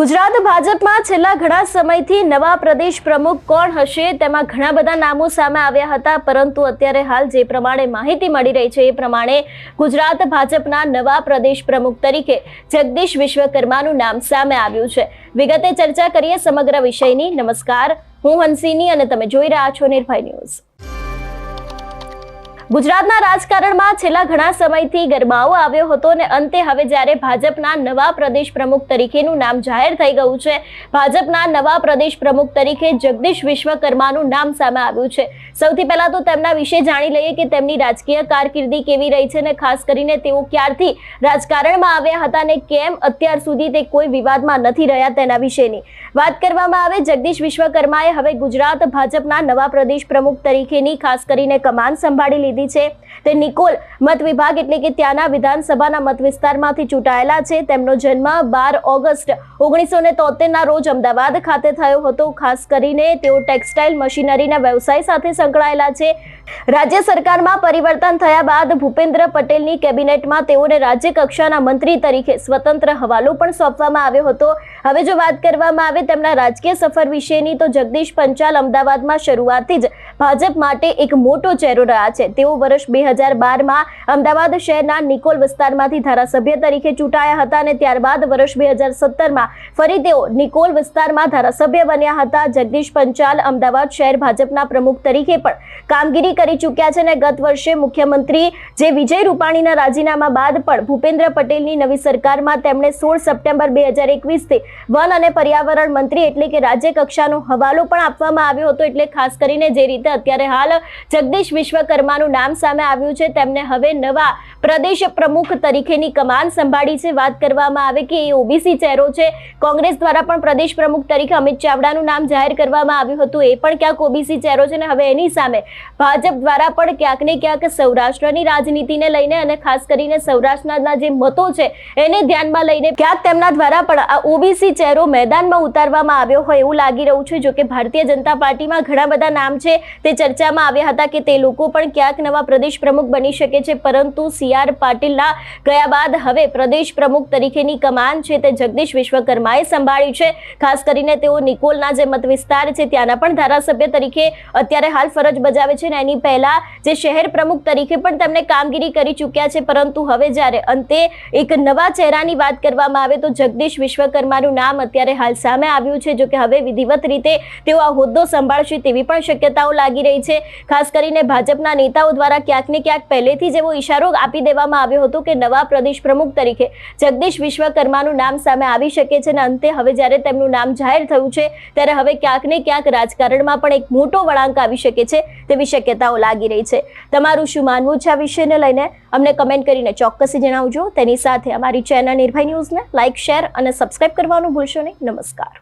ગુજરાત ભાજપમાં છેલ્લા ઘણા સમયથી નવા પ્રદેશ પ્રમુખ કોણ હશે તેમાં ઘણા બધા નામો સામે આવ્યા હતા, પરંતુ અત્યારે હાલ જે પ્રમાણે માહિતી મળી રહી છે એ પ્રમાણે ગુજરાત ભાજપના નવા પ્રદેશ પ્રમુખ તરીકે જગદીશ વિશ્વકર્માનું નામ સામે આવ્યું છે. વિગતે ચર્ચા કરીએ સમગ્ર વિષયની. નમસ્કાર. હું હંસિની અને તમે જોઈ રહ્યા છો નિર્ભય ન્યૂઝ. ગુજરાતના રાજકારણમાં છેલ્લા ઘણા સમયથી ગરબાઓ આવ્યો હતો અને અંતે હવે જ્યારે ભાજપના નવા પ્રદેશ પ્રમુખ તરીકેનું નામ જાહેર થઈ ગયું છે, ભાજપના નવા પ્રદેશ પ્રમુખ તરીકે જગદીશ વિશ્વકર્માનું નામ સામે આવ્યું છે. સૌથી પહેલા તો તેમના વિશે જાણી લઈએ કે તેમની રાજકીય કારકિર્દી કેવી રહી છે અને ખાસ કરીને તેઓ ક્યારથી રાજકારણમાં આવ્યા હતા અને કેમ અત્યાર સુધી તે કોઈ વિવાદમાં નથી રહ્યા તેના વિશેની વાત કરવામાં આવે, જગદીશ વિશ્વકર્માએ હવે ગુજરાત ભાજપના નવા પ્રદેશ પ્રમુખ તરીકેની ખાસ કરીને કમાન સંભાળી લીધી છે. તે નિકોલ મત વિભાગ એટલે કે ત્યાંના વિધાનસભાના મત વિસ્તારમાંથી ચૂંટાયેલા છે. તેમનો જન્મ બાર ઓગસ્ટ ઓગણીસો ને રોજ અમદાવાદ ખાતે થયો હતો. ખાસ કરીને તેઓ ટેક્સટાઇલ મશીનરીના વ્યવસાય સાથે સંકળાયેલા છે. રાજ્ય સરકારમાં પરિવર્તન થયા બાદ ભૂપેન્દ્ર પટેલની કેબિનેટમાં તેઓને રાજ્ય કક્ષાના મંત્રી તરીકે સ્વતંત્ર હવાલો પણ સોંપવામાં આવ્યો હતો. હવે જો વાત કરવામાં આવે તેમના રાજકીય સફર વિશેની તો જગદીશ પંચાલ અમદાવાદમાં શરૂઆતથી જ ભાજપ માટે એક મોટો ચહેરો રહ્યા છે. તેઓ વર્ષ બે હજાર અમદાવાદ શહેરના નિકોલ વિસ્તારમાંથી ધારાસભ્ય તરીકે ચૂંટાયા હતા અને ત્યારબાદ વર્ષ બે હજાર ફરી તેઓ નિકોલ વિસ્તારમાં ધારાસભ્ય બન્યા હતા. જગદીશ પંચાલ અમદાવાદ શહેર ભાજપના પ્રમુખ તરીકે પણ કામગીરી કરી ચૂક્યા છે અને ગત વર્ષે મુખ્યમંત્રી જે વિજય રૂપાણીના રાજીનામા બાદ પણ ભૂપેન્દ્ર પટેલની નવી સરકારમાં તેમણે સોળ સપ્ટેમ્બર બે હજાર એકવીસથી વન અને પર્યાવરણ મંત્રી એટલે કે રાજ્ય કક્ષાનો હવાલો પણ આપવામાં આવ્યો હતો. એટલે ખાસ કરીને જે રીતે અત્યારે હાલ જગદીશ વિશ્વકર્માનું નામ સામે આવ્યું છે. તેમને હવે નવા પ્રદેશ પ્રમુખ તરીકેની કમાન સંભાળી છે. વાત કરવામાં આવે કે એ ઓબીસી ચહેરો છે. કોંગ્રેસ દ્વારા પણ પ્રદેશ પ્રમુખ તરીકે અમિત ચાવડાનું નામ જાહેર કરવામાં આવ્યું હતું. એ પણ ક્યાંક ઓબીસી ચહેરો છે ને હવે એની સામે ભાજપ દ્વારા પણ ક્યાંક ને ક્યાંક સૌરાષ્ટ્રની રાજનીતિને લઈને અને ખાસ કરીને સૌરાષ્ટ્રના જે મતો છે એને ધ્યાનમાં લઈને ક્યાંક તેમના દ્વારા પણ આ ઓબીસી ચહેરો મેદાનમાં ઉતારવામાં આવ્યો હોય એવું લાગી રહ્યું છે. જો કે ભારતીય જનતા પાર્ટીમાં ઘણા બધા નામ છે. તે ચર્ચામાં આવ્યા હતા કે તે લોકો પણ ક્યાંક નવા પ્રદેશ પ્રમુખ બની શકે છે, પરંતુ સી આર પાટીલના ગયા બાદ હવે પ્રદેશ પ્રમુખ તરીકેની કમાન છે તે જગદીશ વિશ્વકર્માએ સંભાળી છે. ખાસ કરીને તેઓ નિકોલના જે મત છે ત્યાંના પણ ધારાસભ્ય તરીકે અત્યારે હાલ ફરજ બજાવે છે એની પહેલા જે શહેર પ્રમુખ તરીકે પણ તેમણે કામગીરી કરી ચૂક્યા છે, પરંતુ હવે જ્યારે અંતે એક નવા ચહેરાની વાત કરવામાં આવે તો જગદીશ વિશ્વકર્માનું નામ અત્યારે હાલ સામે આવ્યું છે જોકે હવે વિધિવત રીતે તેઓ આ હોદ્દો સંભાળશે તેવી પણ શક્યતાઓ લાગી રહી છે. ખાસ કરીને ભાજપના નેતાઓ દ્વારા ક્યાંક ને ક્યાંક પહેલેથી જ એવો ઇશારો આપી દેવામાં આવ્યો હતો કે નવા પ્રદેશ પ્રમુખ તરીકે જગદીશ વિશ્વકર્માનું નામ સામે આવી શકે છે અને અંતે હવે જ્યારે તેમનું નામ જાહેર થયું છે, ત્યારે હવે ક્યાંક ને ક્યાંક રાજકારણમાં પણ એક મોટો વળાંક આવી શકે છે તેવી શક્યતાઓ લાગી રહી છે. તમારું શું માનવું છે આ વિષયને લઈને? અમને કમેન્ટ કરીને ચોક્કસી જણાવજો. તેની સાથે અમારી ચેનલ નિર્ભય ન્યૂઝને લાઇક શેર અને સબસ્ક્રાઇબ કરવાનું ભૂલશો નહીં. નમસ્કાર.